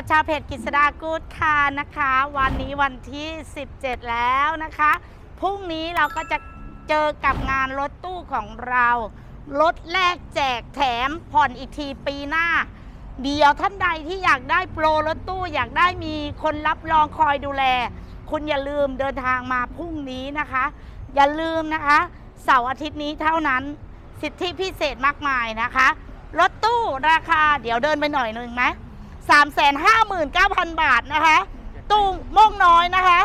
กับชาวเพจกิษดากูดค่ะนะคะ วันนี้วันที่ 17 แล้วนะคะพรุ่งนี้เราก็จะเจอกับงานรถตู้ของเรารถแรกแจกแถมผ่อนอีกทีปีหน้า เดี๋ยวท่านใดที่อยากได้โปรรถตู้อยากได้มีคนรับรองคอยดูแล คุณอย่าลืมเดินทางมาพรุ่งนี้นะคะ อย่าลืมนะคะเสาร์อาทิตย์นี้เท่านั้นสิทธิพิเศษมากมายนะคะรถตู้ราคาเดี๋ยวเดินไปหน่อยหนึ่งไหม สามแสนห้าหมื่นเก้าพันบาทนะคะตู้ม่วงน้อยนะคะ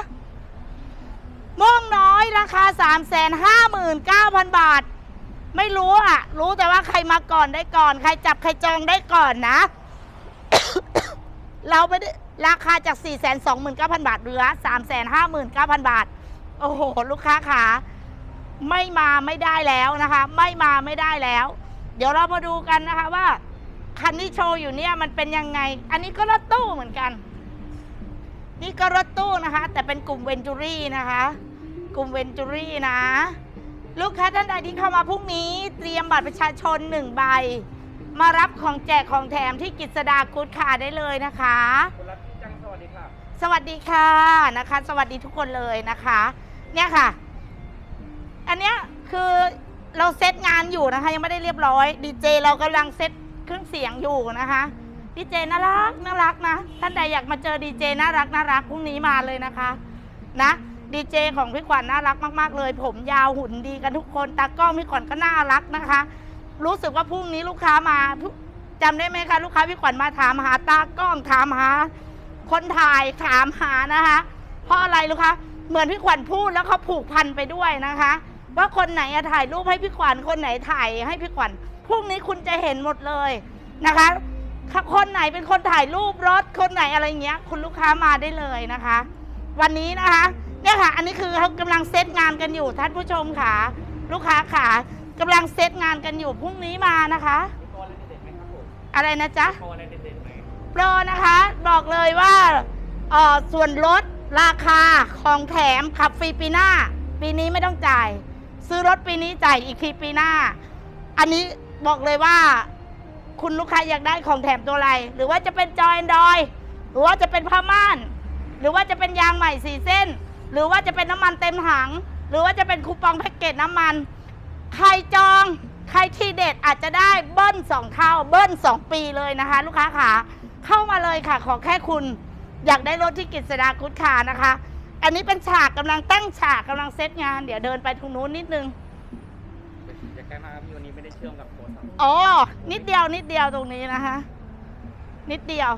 ม่วงน้อยราคาสามแสนห้าหมื่นเก้าพันบาท ไม่รู้อะรู้แต่ว่าใครมาก่อนได้ก่อน ใครจับใครจองได้ก่อนนะ เราไม่ได้ราคาจาก 4 2 9 0 0 0 บาทเหลือ 3 5 9 0 0 0 บาท โอ้โห ลูกค้าขาไม่มาไม่ได้แล้วนะคะ ไม่มาไม่ได้แล้ว เดี๋ยวเรามาดูกันนะคะว่า คันที่โชว์อยู่เนี่ยมันเป็นยังไง อันนี้ก็รถตู้เหมือนกัน นี่ก็รถตู้นะคะ แต่เป็นกลุ่มเวนจูรี่นะคะ กลุ่มเวนจูรี่นะ ลูกค้าท่านใดที่เข้ามาพรุ่งนี้ เตรียมบัตรประชาชนหนึ่งใบ มารับของแจกของแถมที่กิจสดากูดคาร์ได้เลยนะคะคุณรัตจังสวัสดีค่ะ สวัสดีค่ะนะคะ สวัสดีทุกคนเลยนะคะ เนี่ยค่ะ อันเนี้ยคือเราเซตงานอยู่นะคะ ยังไม่ได้เรียบร้อยดีเจเรากำลังเซต เครื่องเสียงอยู่นะคะ ดีเจน่ารักน่ารักนะ ท่านใดอยากมาเจอดีเจน่ารักน่ารักพรุ่งนี้มาเลยนะคะ นะดีเจของพี่ขวัญน่ารักมาก ๆ เลย ผมยาวหุ่นดีกันทุกคนตากล้องพี่ขวัญก็น่ารักนะคะ รู้สึกว่าพรุ่งนี้ลูกค้ามาจำได้ไหมคะลูกค้าพี่ขวัญมาถามหาตากล้องถามหา คนถ่ายถามหานะคะ เพราะอะไรรู้คะเหมือนพี่ขวัญพูดแล้วเขาผูกพันไปด้วยนะคะ ว่าคนไหนอะถ่ายรูปให้พี่ขวัญคนไหนถ่ายให้พี่ขวัญ พรุ่งนี้คุณจะเห็นหมดเลยนะคะคนไหนเป็นคนถ่ายรูปรถคนไหนอะไรเงี้ยคุณลูกค้ามาได้เลยนะคะ วันนี้นะคะเนี่ยค่ะ อันนี้คือเขากำลังเซตงานกันอยู่ท่านผู้ชมค่ะ ลูกค้าค่ะกำลังเซตงานกันอยู่พรุ่งนี้มานะคะอะไรนะจ๊ะโปรอนะคะ บอกเลยว่าเออส่วนลดราคาของแถมขับฟรีปีหน้า ปีนี้ไม่ต้องจ่าย ซื้อรถปีนี้จ่ายอีกทีปีหน้า อันนี้ บอกเลยว่า คุณลูกค้าอยากได้ของแถมตัวอะไร หรือว่าจะเป็นจอยแอนดอยหรือว่าจะเป็นผ้าม่าน หรือว่าจะเป็นยางใหม่สี่เส้น หรือว่าจะเป็นน้ำมันเต็มถัง หรือว่าจะเป็นคูปองแพ็กเกจน้ำมัน ใครจองใครที่เด็ดอาจจะได้เบิ้ลสองเท่าเบิ้ลสองปีเลยนะคะ ลูกค้าขาเข้ามาเลยค่ะ ขอแค่คุณอยากได้รถที่กิจสดากุดคานะคะ อันนี้เป็นฉากกำลังตั้งฉากกำลังเซตงาน เดี๋ยวเดินไปตรงนู้นนิดนึง อยากแก้มากครับพี่วันนี้ไม่ได้เชื่อมกับโทรศัพท์อ๋อ นิดเดียวนิดเดียวตรงนี้นะคะ นิดเดียว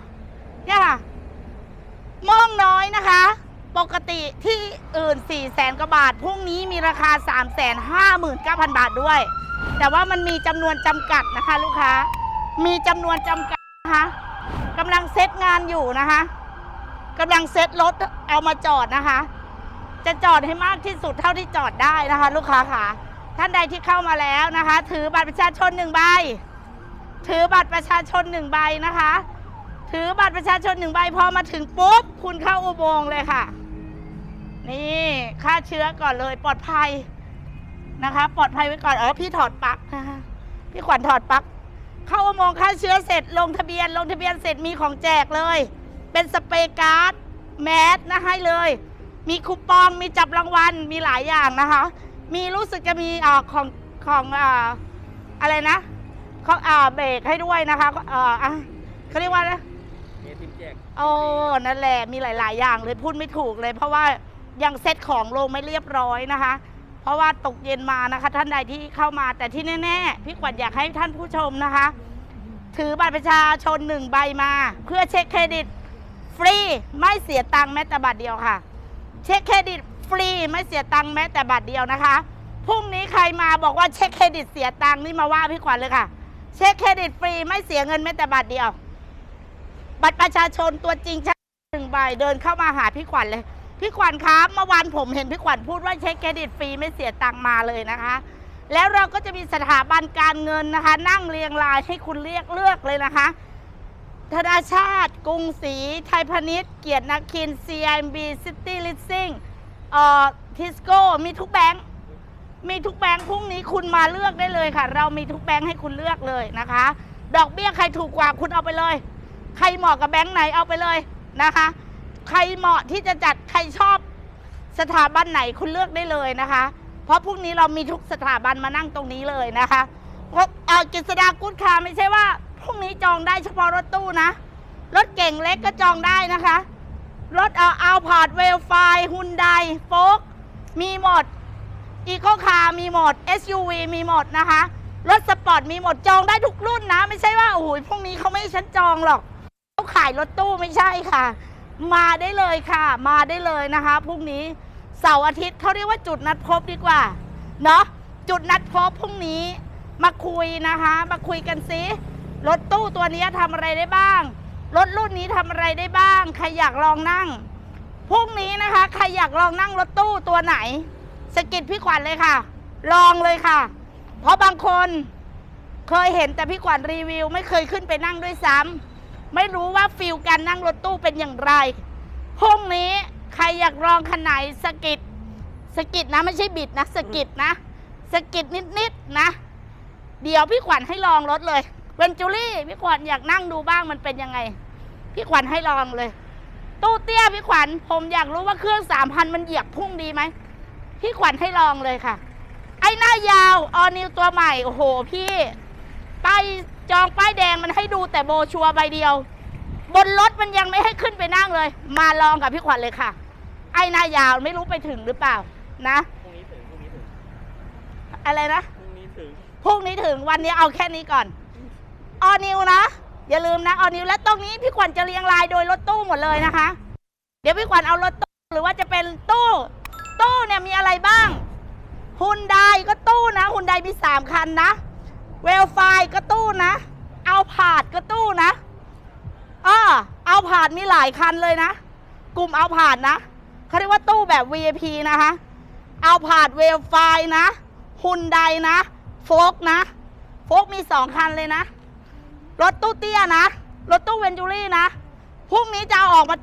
เนี่ยค่ะม่องน้อยนะคะ ปกติที่อื่น 4 0 0แสนกว่าบาท พรุ่งนี้มีราคา 3 5 9 0 0 0 บาทด้วย แต่ว่ามันมีจำนวนจำกัดนะคะ ลูกค้า มีจำนวนจำกัดนะคะกำลังเซตงานอยู่นะคะกำลังเซตรถเอามาจอดนะคะ จะจอดให้มากที่สุดเท่าที่จอดได้นะคะ ลูกค้าค่ะ ท่านใดที่เข้ามาแล้วนะคะ ถือบัตรประชาชนหนึ่งใบ ถือบัตรประชาชนหนึ่งใบนะคะ ถือบัตรประชาชนหนึ่งใบพอมาถึงปุ๊บ คุณเข้าอุโมงค์เลยค่ะ นี่ฆ่าเชื้อก่อนเลยปลอดภัยนะคะ ปลอดภัยไว้ก่อนเออพี่ถอดปลั๊กนะคะพี่ขวัญถอดปลั๊กเข้าอุโมงค์ฆ่าเชื้อเสร็จลงทะเบียนลงทะเบียนเสร็จมีของแจกเลย เป็นสเปรย์การ์ดแมสนะให้เลย มีคูปองมีจับรางวัลมีหลายอย่างนะคะ มีรู้สึกจะมีอ่าของของอ่าอะไรนะเขาอ่าเบรกให้ด้วยนะคะเอ่ออะเขาเรียกว่านะมีทิปแจกโอ้ นั่นแหละ มีหลาย ๆ อย่างเลย พูดไม่ถูกเลย เพราะว่ายังเซ็ตของลงไม่เรียบร้อยนะคะ เพราะว่าตกเย็นมานะคะ ท่านใดที่เข้ามา แต่ที่แน่ ๆ พี่ขวัญอยากให้ท่านผู้ชมนะคะ ถือบัตรประชาชนหนึ่งใบมา เพื่อเช็คเครดิต ฟรี ไม่เสียตังค์แม้แต่บาทเดียวค่ะ เช็คเครดิต ฟรีไม่เสียตังค์แม้แต่บาทเดียวนะคะพรุ่งนี้ใครมาบอกว่าเช็คเครดิตเสียตังค์นี่มาว่าพี่ขวัญเลยค่ะ เช็คเครดิตฟรีไม่เสียเงินแม้แต่บาทเดียว บัตรประชาชนตัวจริงชัดหนึ่งใบเดินเข้ามาหาพี่ขวัญเลย พี่ขวัญครับเมื่อวานผมเห็นพี่ขวัญพูดว่าเช็คเครดิตฟรีไม่เสียตังค์มาเลยนะคะ แล้วเราก็จะมีสถาบันการเงินนะคะ นั่งเรียงรายให้คุณเรียกเลือกเลยนะคะธนาชาติ กรุงศรีไทยพาณิชย์เกียรตินาคิน CIMB City Leasing เอ่อทิสโก้มีทุกแบงค์มีทุกแบงค์พรุ่งนี้คุณมาเลือกได้เลยค่ะ เรามีทุกแบงค์ให้คุณเลือกเลยนะคะ ดอกเบี้ยใครถูกกว่าคุณเอาไปเลย ใครเหมาะกับแบงค์ไหนเอาไปเลยนะคะ ใครเหมาะที่จะจัดใครชอบสถาบันไหนคุณเลือกได้เลยนะคะ เพราะพรุ่งนี้เรามีทุกสถาบันมานั่งตรงนี้เลยนะคะเพราะเอ่อกฤษดากุ๊ดคาไม่ใช่ว่าพรุ่งนี้จองได้เฉพาะรถตู้นะรถเก่งเล็กก็จองได้นะคะ รถเอาเอาพาดเวลไฟฮุนไดโฟกมีหมดอีโคคาร์มีหมด SUV มีหมดนะคะ รถสปอร์ตมีหมดจองได้ทุกรุ่นนะ ไม่ใช่ว่าโอ้โหพรุ่งนี้เขาไม่ให้ฉันจองหรอกเขาขายรถตู้ไม่ใช่ค่ะ มาได้เลยค่ะ มาได้เลยนะคะพรุ่งนี้เสาร์อาทิตย์เขาเรียกว่าจุดนัดพบดีกว่าเนาะจุดนัดพบพรุ่งนี้มาคุยนะคะ มาคุยกันซิรถตู้ตัวนี้ทำอะไรได้บ้าง รถรุ่นนี้ทำอะไรได้บ้าง ใครอยากลองนั่ง พรุ่งนี้นะคะ ใครอยากลองนั่งรถตู้ตัวไหนสกิดพี่ขวัญเลยค่ะ ลองเลยค่ะ เพราะบางคนเคยเห็นแต่พี่ขวัญรีวิว ไม่เคยขึ้นไปนั่งด้วยซ้ำไม่รู้ว่าฟิลการนั่งรถตู้เป็นอย่างไรพรุ่งนี้ใครอยากลองคันไหนสกิดสกิดนะไม่ใช่บิดนะสกิดนะสกิดนิดๆนะเดี๋ยวพี่ขวัญให้ลองรถเลย เวนจูรี่พี่ขวัญอยากนั่งดูบ้างมันเป็นยังไง พี่ขวัญให้ลองเลย ตู้เตี้ยพี่ขวัญผมอยากรู้ว่าเครื่องสามพันมันเหยียบพุ่งดีไหมพี่ขวัญให้ลองเลยค่ะ ไอ้หน้ายาวออนิวตัวใหม่โอ้โหพี่ป้ายจองป้ายแดงมันให้ดูแต่โบชัวร์ใบเดียว บนรถมันยังไม่ให้ขึ้นไปนั่งเลย มาลองกับพี่ขวัญเลยค่ะ ไอ้หน้ายาวไม่รู้ไปถึงหรือเปล่านะพรุ่งนี้ถึงพรุ่งนี้ถึงอะไรนะพรุ่งนี้ถึงพรุ่งนี้ถึงวันนี้เอาแค่นี้ก่อน ออนิวนะ อย่าลืมนะออนิวและตรงนี้พี่ขวัญจะเรียงรายโดยรถตู้หมดเลยนะคะ เดี๋ยวพี่ขวัญเอารถตู้หรือว่าจะเป็นตู้ ตู้เนี่ยมีอะไรบ้างฮุนไดก็ตู้นะฮุนไดมีสามคันนะเวลไฟก็ตู้นะ เอาผาดก็ตู้นะอ้อเอาผาดมีหลายคันเลยนะ กลุ่มเอาผาดนะเขาเรียกว่าตู้แบบ VIP นะคะ เอาผาดเวลไฟนะฮุนไดนะโฟกนะโฟกมีสองคันเลยนะ รถตู้เตี้ยนะ รถตู้เวนจูรี่นะ พรุ่งนี้จะเอาออกมา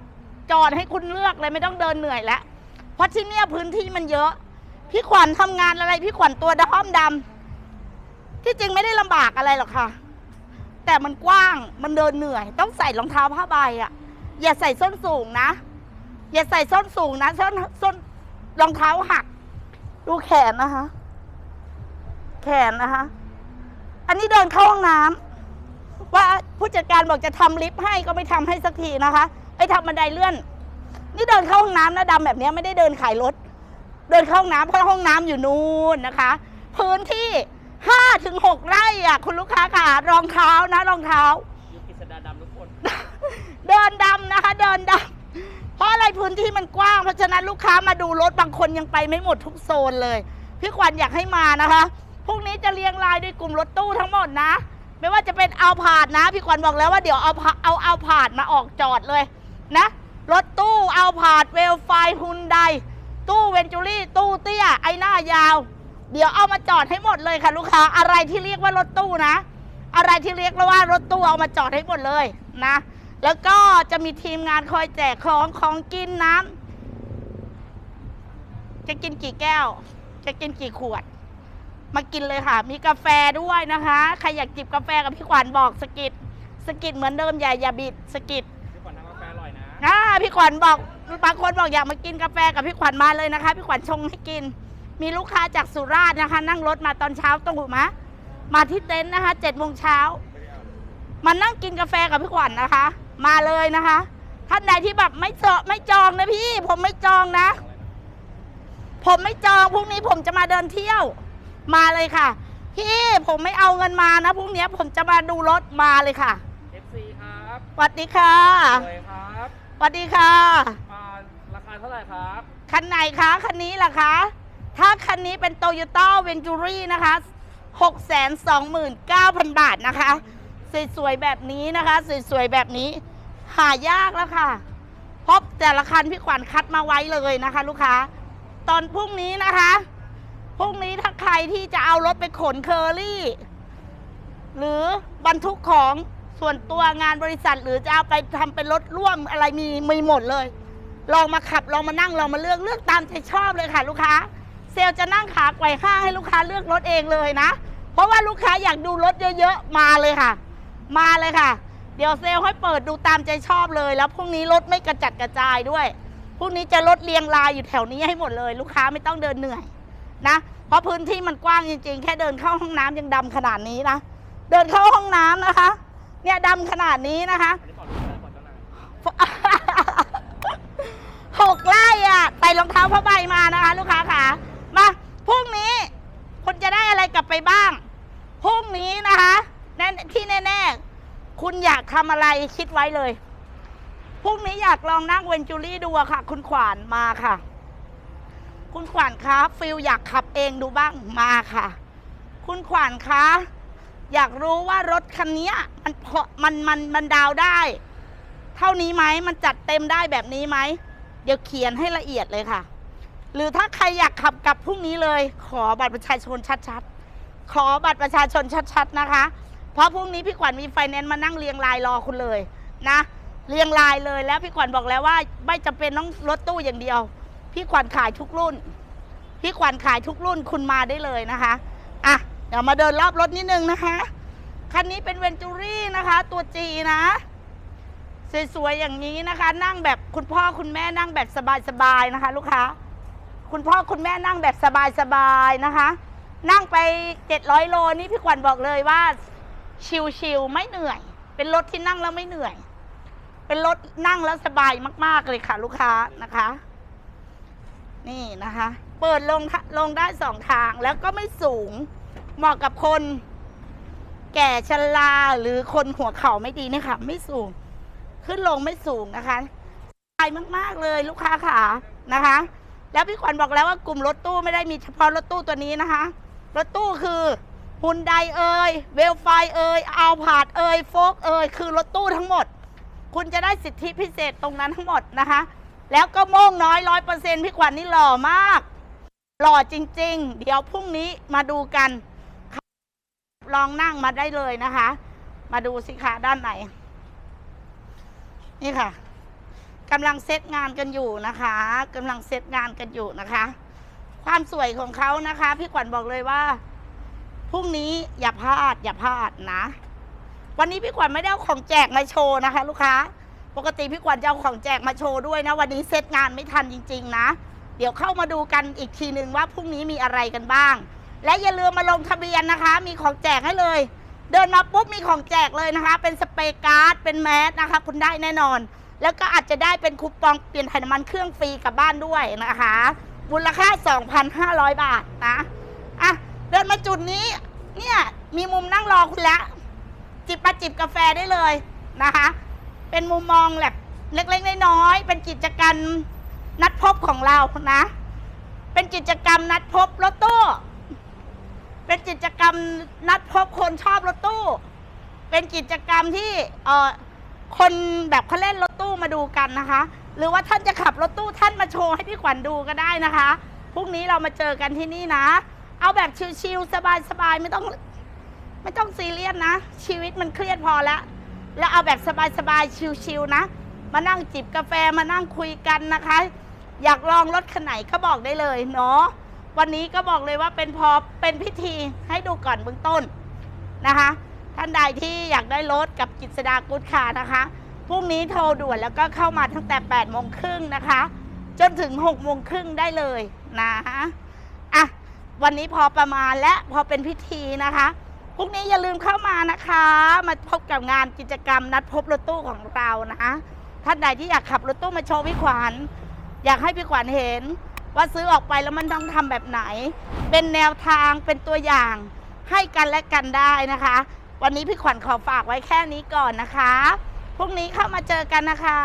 จอดให้คุณเลือกเลยไม่ต้องเดินเหนื่อยแล้ว เพราะที่เนี่ยพื้นที่มันเยอะ พี่ขวัญทำงานอะไรพี่ขวัญตัวดำดำที่จริงไม่ได้ลำบากอะไรหรอกค่ะ แต่มันกว้างมันเดินเหนื่อย ต้องใส่รองเท้าผ้าใบอะ่ะ อย่าใส่ส้นสูงนะ อย่าใส่ส้นสูงนะส้นส้นรองเท้าหัก ดูแขนนะคะ แขนนะคะ อันนี้เดินเข้าห้องน้ำ ว่าผู้จัดการบอกจะทำลิฟต์ให้ก็ไม่ทำให้สักทีนะคะไอ้ทำบันไดเลื่อน นี่เดินเข้าห้องน้ำนะดำแบบเนี้ยไม่ได้เดินขายรถ เดินเข้าห้องน้ำเพราะห้องน้ำอยู่นู่นนะคะ พื้นที่ห้าถึงหกไร่อะคุณลูกค้าค่ะรองเท้านะรองเท้ายุคกิษดาดำทุกคนเดินดำนะคะ เดินดำเพราะอะไรพื้นที่มันกว้างเพราะฉะนั้นลูกค้ามาดูรถบางคนยังไปไม่หมดทุกโซนเลย พี่ขวัญอยากให้มานะคะพรุ่งนี้จะเรียงรายด้วยกลุ่มรถตู้ทั้งหมดนะ ไม่ว่าจะเป็นเอาผาดนะ พี่ขวัญบอกแล้วว่าเดี๋ยวเอาพาเอาเอาผาดมาออกจอดเลยนะ รถตู้เอาผาดเวลไฟฮุนไดตู้เวนจูรี่ตู้เตี้ยไอหน้ายาว เดี๋ยวเอามาจอดให้หมดเลยค่ะลูกค้าอะไรที่เรียกว่ารถตู้นะ อะไรที่เรียกว่ารถตู้เอามาจอดให้หมดเลยนะ แล้วก็จะมีทีมงานคอยแจกของของกินน้ำจะกินกี่แก้ว จะกินกี่ขวด มากินเลยค่ะ มีกาแฟด้วยนะคะ ใครอยากจิบกาแฟกับพี่ขวัญบอกสกิดสกิดเหมือนเดิมอย่าอย่าบิดสกิดพี่ขวัญทำกาแฟอร่อยนะอ่าพี่ขวัญบอกบางคนบอกอยากมากินกาแฟกับพี่ขวัญมาเลยนะคะ พี่ขวัญชงให้กิน มีลูกค้าจากสุราษฎร์นะคะ นั่งรถมาตอนเช้าต้องหูมะมาที่เต็นท์นะคะเจ็ดโมงเช้ามานั่งกินกาแฟกับพี่ขวัญนะคะ มาเลยนะคะ ท่านใดที่แบบไม่เจาะไม่จองนะพี่ ผมไม่จองนะ ผมไม่จองพรุ่งนี้ผมจะมาเดินเที่ยว มาเลยค่ะ พี่ผมไม่เอาเงินมานะพรุ่งนี้ผมจะมาดูรถมาเลยค่ะเอฟซีครับสวัสดีค่ะเลยครับสวัสดีค่ะ อ่าราคาเท่าไหร่ครับ คันไหนคะคันนี้ล่ะคะ ถ้าคันนี้เป็นโตโยต้าเวนจูรี่นะคะ629,000 บาทนะคะ สวยๆแบบนี้นะคะ สวยๆแบบนี้ หายากแล้วค่ะเพราะแต่ละคันพี่ขวัญคัดมาไว้เลยนะคะ ลูกค้า ตอนพรุ่งนี้นะคะพ รุ่งนี้ถ้าใครที่จะเอารถไปขนเคอรี่ หรือบรรทุกของส่วนตัวงานบริษัท หรือจะเอาไปทำเป็นรถร่วมอะไรมีมีหมดเลย ลองมาขับลองมานั่งลองมาเลือกเลือกตามใจชอบเลยค่ะ ลูกค้า เซลจะนั่งขาไกวห้างให้ลูกค้าเลือกรถเองเลยนะ เพราะว่าลูกค้าอยากดูรถเยอะๆมาเลยค่ะ มาเลยค่ะ เดี๋ยวเซลให้เปิดดูตามใจชอบเลย แล้วพรุ่งนี้รถไม่กระจัดกระจายด้วยพรุ่งนี้จะรถเรียงรายอยู่แถวนี้ให้หมดเลย ลูกค้าไม่ต้องเดินเหนื่อย นะ เพราะพื้นที่มันกว้างจริงๆ แค่เดินเข้าห้องน้ำยังดำขนาดนี้นะ เดินเข้าห้องน้ำนะคะ เนี่ยดำขนาดนี้นะคะหกไร่อะใส่รองเท้าผ้าใบมานะคะ ลูกค้าค่ะ มาพรุ่งนี้คุณจะได้อะไรกลับไปบ้างพรุ่งนี้นะคะแน่ที่แน่ๆ คุณอยากทำอะไรคิดไว้เลยพรุ่งนี้อยากลองนั่งเวนจูรี่ดูอะค่ะ คุณขวานมาค่ะ คุณขวานคะฟิลอยากขับเองดูบ้างมาค่ะ คุณขวานคะ อยากรู้ว่ารถคันนี้มันพอมันมันมันดาวได้ เท่านี้ไหมมันจัดเต็มได้แบบนี้ไหมเดี๋ยวเขียนให้ละเอียดเลยค่ะ หรือถ้าใครอยากขับกลับพรุ่งนี้เลย ขอบัตรประชาชนชัดๆ ขอบัตรประชาชนชัดๆนะคะ เพราะพรุ่งนี้พี่ขวัญมีไฟแนนซ์มานั่งเรียงรายรอคุณเลยนะ เรียงรายเลยแล้วพี่ขวัญบอกแล้วว่า ไม่จำเป็นต้องรถตู้อย่างเดียว พี่ขวัญขายทุกรุ่น พี่ขวัญขายทุกรุ่นคุณมาได้เลยนะคะอะเดี๋ยวมาเดินรอบรถนิดนึงนะคะคันนี้เป็นเวนจูรี่นะคะ ตัวจีนะสวยๆอย่างนี้นะคะ นั่งแบบคุณพ่อคุณแม่นั่งแบบสบายๆนะคะ ลูกค้า คุณพ่อคุณแม่นั่งแบบสบายๆนะคะ นั่งไป700โลนี่พี่ขวัญบอกเลยว่า ชิลๆไม่เหนื่อย เป็นรถที่นั่งแล้วไม่เหนื่อย เป็นรถนั่งแล้วสบายมาก ๆเลยค่ะ ลูกค้านะคะ นี่นะคะ เปิดลงลงได้สองทางแล้วก็ไม่สูง เหมาะกับคน แก่ชราหรือคนหัวเข่าไม่ดีนี่ยค่ะไม่สูง ขึ้นลงไม่สูงนะคะสบายมากๆเลยลูกค้าขานะคะ แล้วพี่ขวัญบอกแล้วว่ากลุ่มรถตู้ไม่ได้มีเฉพาะรถตู้ตัวนี้นะคะ รถตู้คือฮุนไดเอ่ยเวลไฟเอ่ยอัลพาดเอ่ยโฟกเอ่ยคือรถตู้ทั้งหมด คุณจะได้สิทธิพิเศษตรงนั้นทั้งหมดนะคะ แล้วก็โม่งน้อยร้อยเปอร์เซ็นพี่ขวัญนี่หล่อมาก หล่อจริง ๆ เดี๋ยวพรุ่งนี้มาดูกัน ลองนั่งมาได้เลยนะคะ มาดูสิคะด้านไหน นี่ค่ะกำลังเซตงานกันอยู่นะคะกำลังเซตงานกันอยู่นะคะ ความสวยของเขานะคะ พี่ขวัญบอกเลยว่าพรุ่งนี้อย่าพลาดอย่าพลาดนะ วันนี้พี่ขวัญไม่ได้เอาของแจกมาโชว์นะคะ ลูกค้า ปกติพี่ขวัญจะเอาของแจกมาโชว์ด้วยนะ วันนี้เซตงานไม่ทันจริง ๆ นะ เดี๋ยวเข้ามาดูกันอีกทีหนึ่งว่าพรุ่งนี้มีอะไรกันบ้าง และอย่าลืมมาลงทะเบียนนะคะ มีของแจกให้เลย เดินมาปุ๊บมีของแจกเลยนะคะ เป็นสเปรย์การ์ดเป็นแมสนะคะ คุณได้แน่นอน แล้วก็อาจจะได้เป็นคูปองเปลี่ยนถ่น้ำมันเครื่องฟรีกลับบ้านด้วยนะคะมูลค่า 2,500 บาทนะอะเดินมาจุดนี้เนี่ยมีมุมนั่งรอคุณแล้ว จิบมาจิบกาแฟได้เลยนะคะ เป็นมุมมองแบบเล็กๆน้อยๆเป็นกิจกรรมนัดพบของเรานะ เป็นกิจกรรมนัดพบรถตู้ เป็นกิจกรรมนัดพบคนชอบรถตู้ เป็นกิจกรรมที่เอ่อคนแบบเขาเล่นรถตู้มาดูกันนะคะ หรือว่าท่านจะขับรถตู้ท่านมาโชว์ให้พี่ขวัญดูก็ได้นะคะพรุ่งนี้เรามาเจอกันที่นี่นะ เอาแบบชิลๆสบายๆไม่ต้อง ไม่ต้องซีเรียสนะ ชีวิตมันเครียดพอแล้ว แล้วเอาแบบสบายๆชิลๆนะ มานั่งจิบกาแฟมานั่งคุยกันนะคะ อยากลองรถคันไหนก็บอกได้เลยเนาะวันนี้ก็บอกเลยว่าเป็นพอเป็นพิธีให้ดูก่อนเบื้องต้นนะคะ ท่านใดที่อยากได้รถกับกิจสดากุดคานะคะพรุ่งนี้โทรด่วนแล้วก็เข้ามาตั้งแต่8โมงครึ่งนะคะ จนถึง6โมงครึ่งได้เลยนะอะวันนี้พอประมาณและพอเป็นพิธีนะคะ พรุ่งนี้อย่าลืมเข้ามานะคะ มาพบกับงานกิจกรรมนัดพบรถตู้ของเรานะคะท่านใดที่อยากขับรถตู้มาโชว์พี่ขวัญอยากให้พี่ขวัญเห็น ว่าซื้อออกไปแล้วมันต้องทำแบบไหน เป็นแนวทางเป็นตัวอย่างให้กันและกันได้นะคะ วันนี้พี่ขวัญขอฝากไว้แค่นี้ก่อนนะคะพรุ่งนี้เข้ามาเจอกันนะคะ